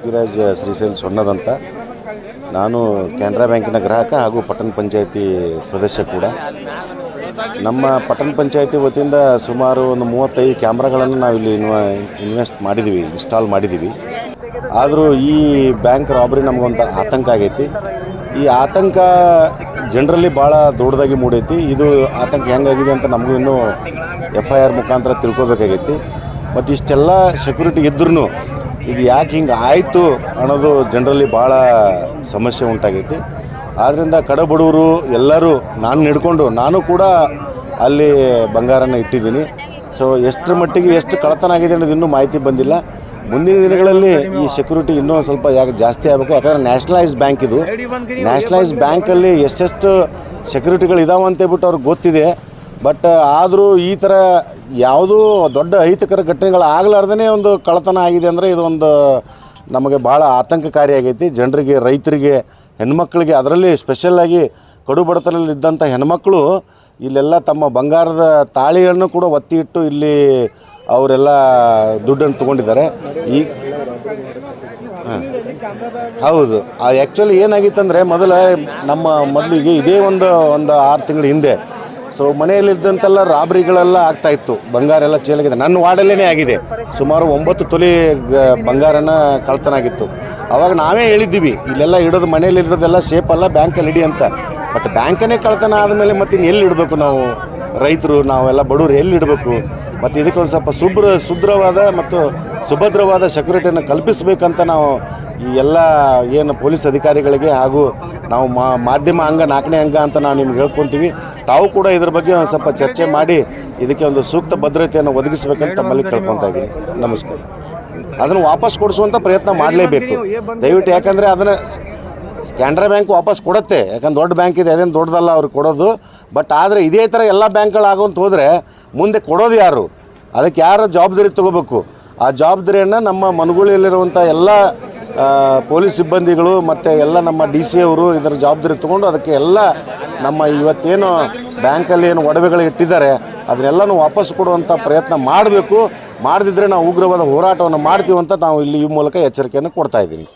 ಪೃಥ್ವಿರಾಜ್ ಶ್ರೀಶೈಲ್ ಸೊನ್ನದಂತ. ನಾನು ಕೆನರಾ ಬ್ಯಾಂಕಿನ ಗ್ರಾಹಕ ಹಾಗೂ ಪಟ್ಟಣ ಪಂಚಾಯಿತಿ ಸದಸ್ಯ ಕೂಡ. ನಮ್ಮ ಪಟ್ಟಣ ಪಂಚಾಯಿತಿ ವತಿಯಿಂದ ಸುಮಾರು ಒಂದು ಮೂವತ್ತೈದು ಕ್ಯಾಮ್ರಾಗಳನ್ನು ನಾವು ಇಲ್ಲಿ ಇನ್ವ, ಇನ್ವೆಸ್ಟ್ ಮಾಡಿದ್ದೀವಿ ಇನ್ಸ್ಟಾಲ್ ಮಾಡಿದ್ದೀವಿ ಆದರೂ ಈ ಬ್ಯಾಂಕ್ ರಾಬರಿ ನಮಗೊಂದು ಆತಂಕ ಆಗೈತಿ. ಈ ಆತಂಕ ಜನರಲ್ಲಿ ಭಾಳ ದೊಡ್ಡದಾಗಿ ಮೂಡೈತಿ. ಇದು ಆತಂಕ ಹೆಂಗಾಗಿದೆ ಅಂತ ನಮಗೂ ಇನ್ನೂ ಎಫ್ ಐ ಆರ್ ಮುಖಾಂತರ ತಿಳ್ಕೊಬೇಕಾಗೈತಿ. ಬಟ್ ಇಷ್ಟೆಲ್ಲ ಸೆಕ್ಯೂರಿಟಿ ಇದ್ರೂ ಇದು ಯಾಕೆ ಹಿಂಗೆ ಆಯಿತು ಅನ್ನೋದು ಜನರಲ್ಲಿ ಭಾಳ ಸಮಸ್ಯೆ ಉಂಟಾಗೈತಿ. ಆದ್ದರಿಂದ ಕಡಬಡವರು ಎಲ್ಲರೂ ನಾನು ಹಿಡ್ಕೊಂಡು ನಾನು ಕೂಡ ಅಲ್ಲಿ ಬಂಗಾರನ ಇಟ್ಟಿದ್ದೀನಿ. ಸೊ ಎಷ್ಟರ ಮಟ್ಟಿಗೆ ಎಷ್ಟು ಕಳತನ ಆಗಿದೆ ಅನ್ನೋದು ಇನ್ನೂ ಮಾಹಿತಿ ಬಂದಿಲ್ಲ. ಮುಂದಿನ ದಿನಗಳಲ್ಲಿ ಈ ಸೆಕ್ಯೂರಿಟಿ ಇನ್ನೂ ಸ್ವಲ್ಪ ಯಾಕೆ ಜಾಸ್ತಿ ಆಗಬೇಕು? ಯಾಕಂದರೆ ನ್ಯಾಷನಲೈಸ್ ಬ್ಯಾಂಕ್ ಇದು. ನ್ಯಾಷನಲೈಸ್ ಬ್ಯಾಂಕಲ್ಲಿ ಎಷ್ಟೆಷ್ಟು ಸೆಕ್ಯೂರಿಟಿಗಳು ಇದಾವೆ ಅಂತೇಳ್ಬಿಟ್ಟು ಅವ್ರಿಗೆ ಗೊತ್ತಿದೆ. ಬಟ್ ಆದರೂ ಈ ಥರ ಯಾವುದೂ ದೊಡ್ಡ ಅಹಿತಕರ ಘಟನೆಗಳು ಆಗಲಾರ್ದೇ ಒಂದು ಕಳ್ಳತನ ಆಗಿದೆ ಅಂದರೆ ಇದು ಒಂದು, ನಮಗೆ ಭಾಳ ಆತಂಕಕಾರಿಯಾಗೈತಿ ಜನರಿಗೆ, ರೈತರಿಗೆ, ಹೆಣ್ಮಕ್ಳಿಗೆ ಅದರಲ್ಲಿ ಸ್ಪೆಷಲ್ಲಾಗಿ ಕಡು ಬಡತನದಲ್ಲಿದ್ದಂಥ ಹೆಣ್ಮಕ್ಳು ಇಲ್ಲೆಲ್ಲ ತಮ್ಮ ಬಂಗಾರದ ತಾಳಿಯನ್ನು ಕೂಡ ಒತ್ತಿ ಇಟ್ಟು ಇಲ್ಲಿ ಅವರೆಲ್ಲ ದುಡ್ಡನ್ನು ತೊಗೊಂಡಿದ್ದಾರೆ. ಈ ಹಾಂ. ಹೌದು. ಆ್ಯಕ್ಚುಲಿ ಏನಾಗಿತ್ತಂದರೆ ಮೊದಲ ನಮ್ಮ ಮೊದಲಿಗೆ ಇದೇ ಒಂದು ಒಂದು ಆರು ತಿಂಗಳ ಹಿಂದೆ ಸೊ ಮನೆಯಲ್ಲಿದ್ದಂತೆಲ್ಲ ರಾಬ್ರಿಗಳೆಲ್ಲ ಆಗ್ತಾ ಇತ್ತು. ಬಂಗಾರ ಎಲ್ಲ ಚೇಲಾಗಿದೆ. ನನ್ನ ವಾರ್ಡಲ್ಲೇ ಆಗಿದೆ. ಸುಮಾರು ಒಂಬತ್ತು ತೊಲೆ ಬಂಗಾರನ ಕಳ್ತನ ಆಗಿತ್ತು ಅವಾಗ ನಾವೇ ಹೇಳಿದ್ದೀವಿ, ಇಲ್ಲೆಲ್ಲ ಇಡೋದು ಮನೆಯಲ್ಲಿ ಇಡೋದೆಲ್ಲ ಅಲ್ಲ, ಬ್ಯಾಂಕಲ್ಲಿ ಇಡಿ ಅಂತ. ಬಟ್ ಬ್ಯಾಂಕನ್ನೇ ಕಳ್ತನ ಆದಮೇಲೆ ಮತ್ತೆ ಇನ್ನು ಎಲ್ಲಿ ಇಡಬೇಕು ನಾವು? ರೈತರು ನಾವೆಲ್ಲ ಬಡವರು ಎಲ್ಲಿಡಬೇಕು? ಮತ್ತು ಇದಕ್ಕೊಂದು ಸ್ವಲ್ಪ ಸುಭ್ರ ಸುದ್ರವಾದ ಮತ್ತು ಸುಭದ್ರವಾದ ಸೆಕ್ಯೂರಿಟಿಯನ್ನು ಕಲ್ಪಿಸಬೇಕಂತ ನಾವು ಈ ಎಲ್ಲ ಏನು ಪೊಲೀಸ್ ಅಧಿಕಾರಿಗಳಿಗೆ ಹಾಗೂ ನಾವು ಮಾಧ್ಯಮ ಅಂಗ, ನಾಲ್ಕನೇ ಅಂಗ ಅಂತ ನಾವು ನಿಮ್ಗೆ ಹೇಳ್ಕೊತೀವಿ. ತಾವು ಕೂಡ ಇದ್ರ ಬಗ್ಗೆ ಒಂದು ಸ್ವಲ್ಪ ಚರ್ಚೆ ಮಾಡಿ ಇದಕ್ಕೆ ಒಂದು ಸೂಕ್ತ ಭದ್ರತೆಯನ್ನು ಒದಗಿಸಬೇಕಂತ ತಮ್ಮಲ್ಲಿ ಕೇಳ್ಕೊತಾ ಇದ್ದೀನಿ. ನಮಸ್ಕಾರ. ಅದನ್ನು ವಾಪಸ್ ಕೊಡಿಸುವಂಥ ಪ್ರಯತ್ನ ಮಾಡಲೇಬೇಕು. ದಯವಿಟ್ಟು ಯಾಕಂದರೆ ಅದನ್ನು ಕೆನರಾ ಬ್ಯಾಂಕ್ ವಾಪಸ್ ಕೊಡುತ್ತೆ. ಯಾಕಂದ್ರೆ ದೊಡ್ಡ ಬ್ಯಾಂಕ್ ಇದೆ, ಅದೇನು ದೊಡ್ಡದಲ್ಲ ಅವ್ರಿಗೆ ಕೊಡೋದು. ಬಟ್ ಆದರೆ ಇದೇ ಥರ ಎಲ್ಲ ಬ್ಯಾಂಕ್ಗಳಾಗುವಂತ ಹೋದರೆ ಮುಂದೆ ಕೊಡೋದು ಯಾರು? ಅದಕ್ಕೆ ಯಾರು ಜವಾಬ್ದಾರಿ ತಗೋಬೇಕು? ಆ ಜವಾಬ್ದಾರಿಯನ್ನು ನಮ್ಮ ಮನಗುಳಿಯಲ್ಲಿರುವಂಥ ಎಲ್ಲ ಪೊಲೀಸ್ ಸಿಬ್ಬಂದಿಗಳು ಮತ್ತು ಎಲ್ಲ ನಮ್ಮ ಡಿ ಸಿ ಅವರು ಇದರ ಜವಾಬ್ದಾರಿ ತೊಗೊಂಡು ಅದಕ್ಕೆ ಎಲ್ಲ ನಮ್ಮ ಇವತ್ತೇನು ಬ್ಯಾಂಕಲ್ಲಿ ಏನು ಒಡವೆಗಳು ಇಟ್ಟಿದ್ದಾರೆ, ಅದನ್ನೆಲ್ಲನೂ ವಾಪಸ್ ಕೊಡುವಂಥ ಪ್ರಯತ್ನ ಮಾಡಬೇಕು. ಮಾಡದಿದ್ದರೆ ನಾವು ಉಗ್ರವಾದ ಹೋರಾಟವನ್ನು ಮಾಡ್ತೀವಂತ ನಾವು ಇಲ್ಲಿ ಈ ಮೂಲಕ ಎಚ್ಚರಿಕೆಯನ್ನು ಕೊಡ್ತಾ ಇದ್ದೀನಿ.